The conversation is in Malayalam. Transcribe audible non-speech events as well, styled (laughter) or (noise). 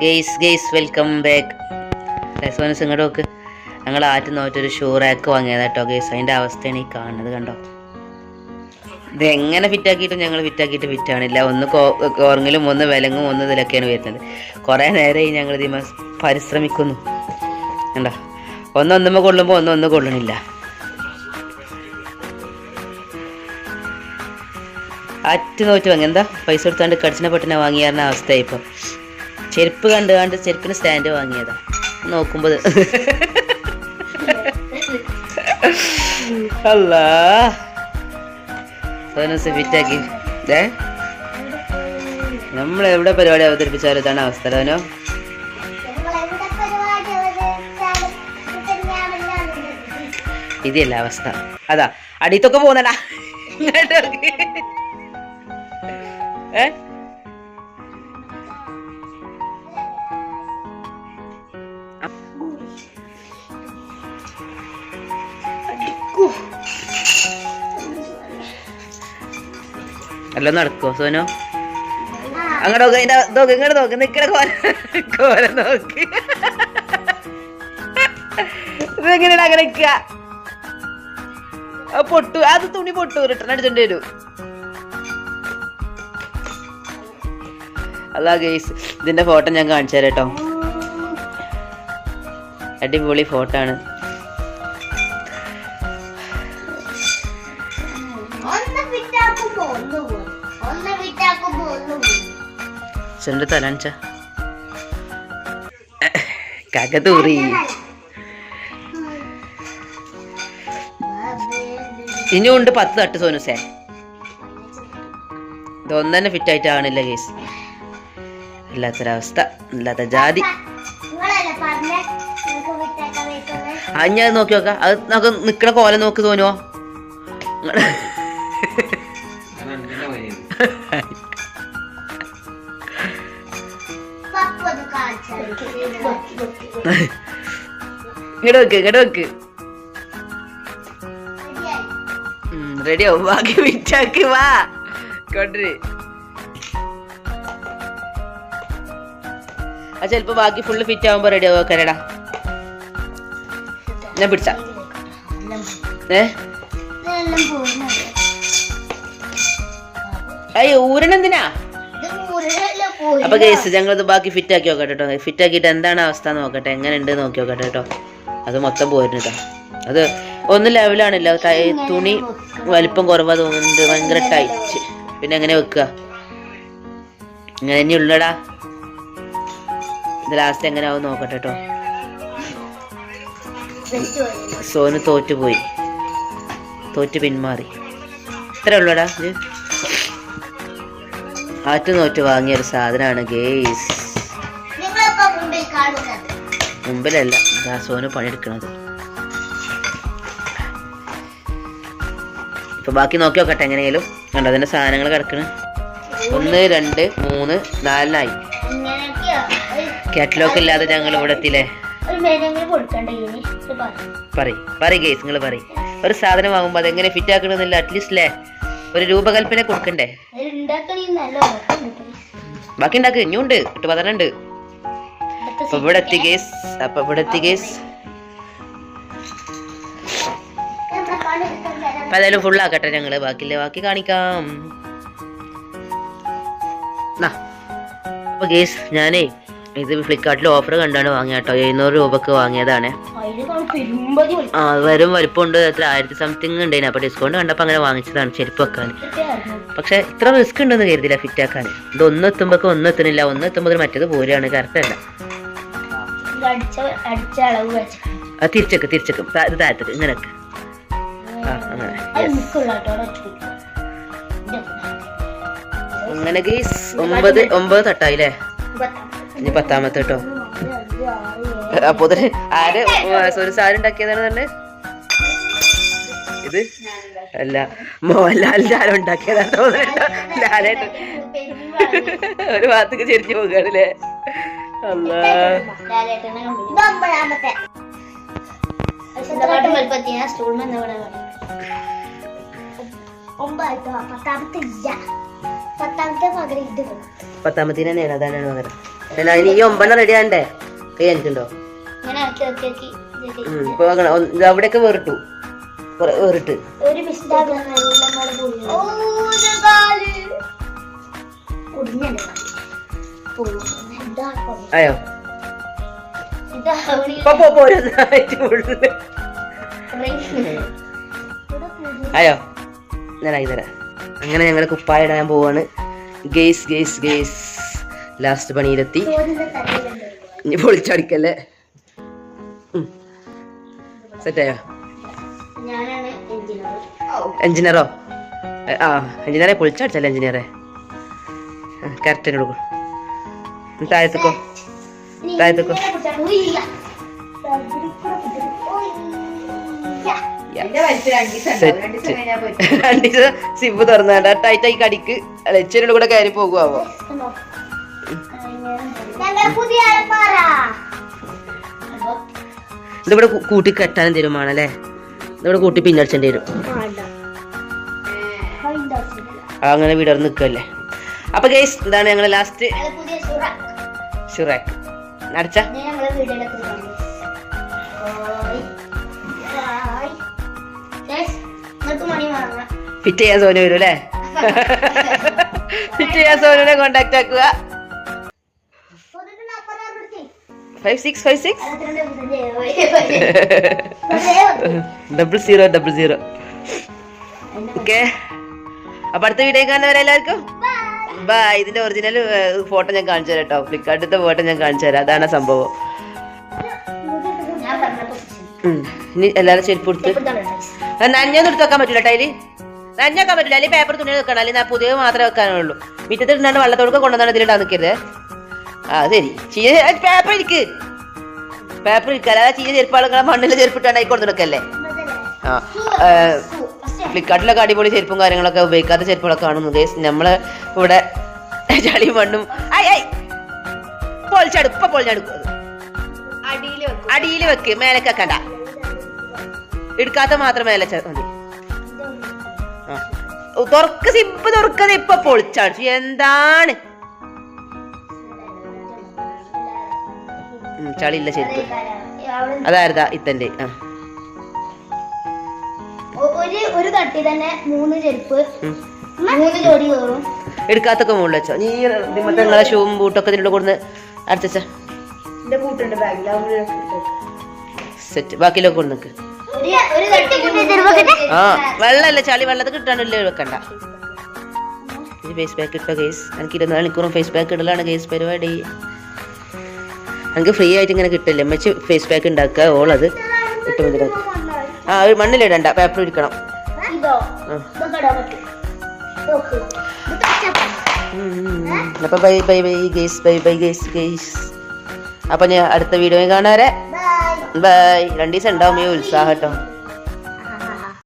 ഗെയ്സ് ഗെയ്സ് വെൽക്കം ബാക്ക് രസവനസ് ഇങ്ങോട്ട് നോക്ക്. ഞങ്ങൾ ആറ്റ് നോറ്റൊരു ഷൂ റാക്ക് വാങ്ങിയത് കേട്ടോ ഗെയ്സ് അതിന്റെ അവസ്ഥയാണ് ഈ കാണുന്നത് കണ്ടോ? ഇത് എങ്ങനെ ഫിറ്റാക്കിയിട്ടും ഞങ്ങൾ ഫിറ്റാക്കിയിട്ട് ഫിറ്റാണില്ല ഒന്ന് കോ- കോറങ്ങിലും ഒന്ന് വിലങ്ങും ഒന്ന് ഇതിലൊക്കെയാണ് വരുന്നത്. കുറേ നേരമായി ഞങ്ങൾ ഇതിമ പരിശ്രമിക്കുന്നു. കണ്ടോ? ഒന്ന് ഒന്നുമ്പോൾ കൊള്ളുമ്പോൾ ഒന്ന് ഒന്ന് കൊള്ളണില്ല. അറ്റ് നോറ്റ് വാങ്ങി. എന്താ? പൈസ കൊടുത്താണ്ട് കടിച്ചിനെ പെട്ടെന്ന് വാങ്ങിയാറിന അവസ്ഥയായി ഇപ്പോൾ ചെരുപ്പ് കണ്ട് കണ്ട് ചെരുപ്പിന് സ്റ്റാൻഡ് വാങ്ങിയതാ. നോക്കുമ്പോൾ അല്ലാ. സോനസ് ഫിറ്റാക്കി ഏ നമ്മൾ എവിടെ പരിപാടി അവതരിപ്പിച്ചാലും ഇതാണ് അവസ്ഥ ധനോ ഇതല്ല അവസ്ഥ. അതാ. അടിത്തൊക്കെ പോകുന്നടാ. ഏ? എല്ലാം നടക്കോ സോനോ? അങ്ങോട്ട് നോക്ക് അതിന്റെ നോക്ക് ഇങ്ങോട്ട് നോക്ക് നിക്കണ കോല കോല നോക്ക്. ഇതെങ്ങനെയാണ് അങ്ങനെ നിക്ക? ആ പൊട്ടു അത് തുണി പൊട്ടു റിട്ടേൺ അടിച്ചോണ്ട് വരൂ. അതാ ഗെയ്സ് ഇതിന്റെ ഫോട്ടോ ഞാൻ കാണിച്ചു തരാം കേട്ടോ. അടിപൊളി ഫോട്ടോ ആണ്. ഒന്ന് പിറ്റാക്കുമ്പോ ഒന്ന് ചെണ്ട് തലാണിച്ച കകതൂറി. ഇനിയും ഉണ്ട് പത്ത് തട്ട് സോനുസേ. ഇതൊന്നും തന്നെ ഫിറ്റ് ആയിട്ട് ആവണില്ല കേസ് ഇല്ലാത്തൊരവസ്ഥ ഇല്ലാത്ത ജാതി. ആ ഞാൻ അത് നോക്കി നോക്കാം. അത് നമുക്ക് നിക്കണ കോല നോക്ക് തോന്നുവോ (laughs) ഇങ്ങോട്ട് വെക്ക് ഇങ്ങോട്ട് വെക്ക് റെഡി ആവും. ബാക്കി വിറ്റാക്ക് വാ. കൊണ്ടുവര്. ആ ചിലപ്പോ ബാക്കി ഫുള്ള് ഫിറ്റ് ആവുമ്പോ റെഡി ആവും കരടാ. ഞാൻ പിടിച്ച. ഏ? അയ്യോ ഊരണന്തിനാ? അപ്പൊ കേസ് ഞങ്ങൾ ഇത് ബാക്കി ഫിറ്റ് ആക്കി നോക്കട്ടെ കേട്ടോ. ഫിറ്റ് ആക്കിയിട്ട് എന്താണ് അവസ്ഥ നോക്കട്ടെ. എങ്ങനെ ഉണ്ട് നോക്കി നോക്കട്ടെ കേട്ടോ. അത് മൊത്തം പോയിരുന്നു കേട്ടോ. അത് ഒന്ന് ലെവലാണല്ലോ തുണി വലിപ്പം കുറവാ തോന്നുന്നുണ്ട്. ഭയങ്കര ടൈറ്റ് പിന്നെ എങ്ങനെ വെക്കുക? ഇങ്ങനെ തന്നെ ഉള്ളടാ. ഇത് ലാസ്റ്റ് എങ്ങനെ ആവും നോക്കട്ടെ കേട്ടോ. സോനു തോറ്റുപോയി. തോറ്റു പിന്മാറി. ഇത്രേ ഉള്ളടാ ഇത്. ആറ്റു നോറ്റ് വാങ്ങിയ ഒരു സാധനമാണ് ഗേസ്. മുമ്പിലല്ല ദാസോന് സോന് പണിയെടുക്കണത്. ഇപ്പൊ ബാക്കി നോക്കി നോക്കട്ടെ എങ്ങനെയാലും. കണ്ടോ അതിന്റെ സാധനങ്ങൾ കിടക്കണ്. ഒന്ന് രണ്ട് മൂന്ന് നാലിനായി. കാറ്റലോഗ് ഇല്ലാതെ ഞങ്ങൾ ഇവിടെ എത്തിയില്ലേ? ഒരു പറയും പറയ് പറയ് ഗേസ് നിങ്ങൾ പറയും. ഒരു സാധനം വാങ്ങുമ്പോൾ അതെങ്ങനെ ഫിറ്റ് ആക്കണമെന്നില്ല അറ്റ്ലീസ്റ്റ് അല്ലേ ഒരു രൂപകൽപ്പന കൊടുക്കണ്ടേ? ബാക്കി ഉണ്ടാക്ക് ഇനിയുണ്ട് ഇട്ട് പതനുണ്ട് അപ്പൊ ഇവിടെ എത്തി ഗേസ് അപ്പൊ ഇവിടെ എത്തി ഗേസ് അപ്പൊ ഏതായാലും ഫുൾ ആക്കട്ടെ ഞങ്ങൾ. ബാക്കിയില്ലേ ബാക്കി കാണിക്കാം. അപ്പൊ ഗേസ് ഞാനേ ഇത് ഫ്ലിപ്കാർട്ടിൽ ഓഫർ കണ്ടാണ് വാങ്ങിയ കേട്ടോ എഴുന്നൂറ് രൂപക്ക് വാങ്ങിയതാണ്. ആ വരും വലിപ്പമുണ്ട്. എത്ര? ആയിരത്തി സംതിങ് ഉണ്ടായിന്. അപ്പൊ ഡിസ്കൗണ്ട് കണ്ടപ്പോ അങ്ങനെ വാങ്ങിച്ചതാണ് ചെരുപ്പ് വെക്കാൻ. പക്ഷെ ഇത്ര റിസ്ക് ഉണ്ടെന്ന് കരുതില്ല ഫിറ്റ് ആക്കാൻ. ഇത് ഒന്ന് എത്തുമ്പോ ഒന്ന് എത്തുന്നില്ല ഒന്ന് എത്തുമ്പോൾ മറ്റേത് പോരാണ്. കറക്റ്റ് അല്ല. അത് തിരിച്ചേക്ക് തിരിച്ചേക്ക്. ഇത് താഴത്തേക്ക് ഇങ്ങനെ ആ അങ്ങനെ. ഗേസ് ഒമ്പത് ഒമ്പത് തട്ടായില്ലേ? ഇനി പത്താമത്തെ കേട്ടോ. ആറ്, ഏഴ്. അപ്പൊ ആര് സാരി ഉണ്ടാക്കിയതാണ് തന്നെ. ഇത്? അല്ല മോഹൻലാലിന്റെ ആരും ഉണ്ടാക്കിയതാണ് ലാലേട്ട് ഒരു ഭാഗത്തേക്ക് ചെരിഞ്ഞു പോകുകയാണല്ലേ അല്ലാ. പത്താമത്തിന് തന്നെയാണ് അതാണ് പറഞ്ഞത് ഈ ഒമ്പെണ്ണം റെഡി ആണ്ടേ കൈ എനിക്കുണ്ടോ ഇപ്പൊ അങ്ങനെ അവിടെയൊക്കെ വേറിട്ടു. വേറിട്ട്. ആയോ? ഞാൻ ആയി തരാം. അങ്ങനെ ഞങ്ങൾ കുപ്പായ ഇടാൻ പോവാണ്. Guys guys guys. ലാസ്റ്റ് പണിയിലെത്തി. ഇനി പൊളിച്ചടിക്കല്ലേ? സെറ്റായോ എഞ്ചിനീയറോ? ആ എഞ്ചിനീയറെ പൊളിച്ചടിച്ചല്ലേ എഞ്ചിനീയറെ? കറക്റ്റ് കൊടുക്കും. താഴത്തേക്കോ. താഴത്തേക്കോ. സിബ് തുറന്നാണ്ട് ടൈറ്റായി കടിക്ക്. ലച്ചനോട് കൂടെ കയറി പോകുവാ പുതിയ ഇതിവിടെ കൂട്ടി കെട്ടാനും തരുമാണല്ലേ? ഇതിവിടെ കൂട്ടി പിന്നടിച്ചേണ്ടി വരും. അങ്ങനെ വിടർന്ന് നിൽക്കല്ലേ അപ്പൊ ഗൈസ് ഇതാണ് ഞങ്ങൾ ലാസ്റ്റ് ഷുറാക്ക് അടച്ച. ഫിറ്റ് ചെയ്യാൻ സോനു വരും അല്ലേ ഫിറ്റ് (laughs) ചെയ്യാൻ സോനുവിനെ കോണ്ടാക്ട് ആക്കുക. Five six five six double zero double zero okay അപ്പൊ അടുത്ത വീഡിയോ കാണുന്നവരെ എല്ലാവർക്കും ബൈ ഇതിന്റെ ഒറിജിനൽ ഫോട്ടോ ഞാൻ കാണിച്ചു തരാം കേട്ടോ. ഫ്ലിപ്കാർട്ടിന്റെ ഫോട്ടോ ഞാൻ കാണിച്ചു തരാം. അതാണ് സംഭവം. ഇനി എല്ലാവരും ചെരുപ്പ് കൊടുത്ത് ഇപ്പൊ തന്നെ എടുത്ത് വെക്കാൻ പറ്റില്ല ടൈൽ നഞ്ഞാക്കാൻ പറ്റില്ല അല്ലെങ്കിൽ പേപ്പർ തുണി വെക്കണം. അല്ലെങ്കിൽ പുതിയ മാത്രമേ വെക്കാനുള്ളൂ. മിറ്റത്ത് ഇടാണ്ട് വെള്ളത്തോടൊക്കെ കൊണ്ടുവന്നാണ് ഇതിലിടാൻ നിൽക്കരുത് ആ ശരി. പേപ്പർ ഇരിക്കുക അല്ലാതെ ചീഞ്ഞ ചെരുപ്പാളുകളെ മണ്ണിൽ ചെരുപ്പിട്ടാണ്ടായി കൊണ്ടു നിൽക്കല്ലേ ആ ഫ്ലിപ്കാർട്ടിലൊക്കെ അടിപൊളി ചെരുപ്പും കാര്യങ്ങളൊക്കെ ഉപയോഗിക്കാത്ത ചെരുപ്പുകളൊക്കെ കാണുന്നു. ഗേസ് നമ്മൾ ഇവിടെ ചളി മണ്ണും പൊളിച്ചടുപ്പ് ഇപ്പൊ പൊളിച്ചടുക്കും അടിയിൽ വെക്ക്. മേലക്കണ്ട എടുക്കാത്ത മാത്രം മേലെ മതി. തുറക്ക്. സിപ്പ് തുറക്കത് ഇപ്പൊ പൊളിച്ചടിച്ചു എന്താണ്? ചളിയില്ല ചെരുപ്പ്. അതായിരുന്നാ. അതായിരുതാ ഇത്തന്റെ ആ. ഒരു ഒരു തട്ടി തന്നെ മൂന്ന് ചെരുപ്പ് മൂന്ന് ജോഡി കയറും. എടുക്കാത്തൊക്കെ മുകളിൽ വെച്ചോ. നീ ഇതിമത്തെ നിങ്ങളെ ഷൂവും ബൂട്ടൊക്കെ ഇതിന്റെ കൊടുന്ന് അടച്ച സെറ്റ്. ബാക്കിയിലൊക്കെ കൊണ്ട് നിൽക്ക് ആ വെള്ളമല്ല ചളി വെള്ളത്തിൽ കിട്ടാണ്ടല്ലേ വെക്കണ്ട. ഇത് ഫേസ് പാക്ക് ഇട്ടോ കേസ് എനിക്ക് ഇരുപത്തി മണിക്കൂറും ഫേസ് പാക്ക് ഇടലാണ് കേസ് പരിപാടി. എനിക്ക് ഫ്രീ ആയിട്ട് ഇങ്ങനെ കിട്ടില്ല? അമ്മച്ച് ഫേസ് പാക്ക് ഉണ്ടാക്കുക ഓളത് ഇട്ട് മതി ആ ഒരു മണ്ണിലിടണ്ട പേപ്പർ ഇരിക്കണം. അപ്പൊ bye bye bye guys bye bye guys guys അപ്പൊ ഞാൻ അടുത്ത വീഡിയോ കാണാരെ Bye. ബൈ രണ്ടു ദിവസം ഉണ്ടാവും ഈ ഉത്സാഹം കേട്ടോ.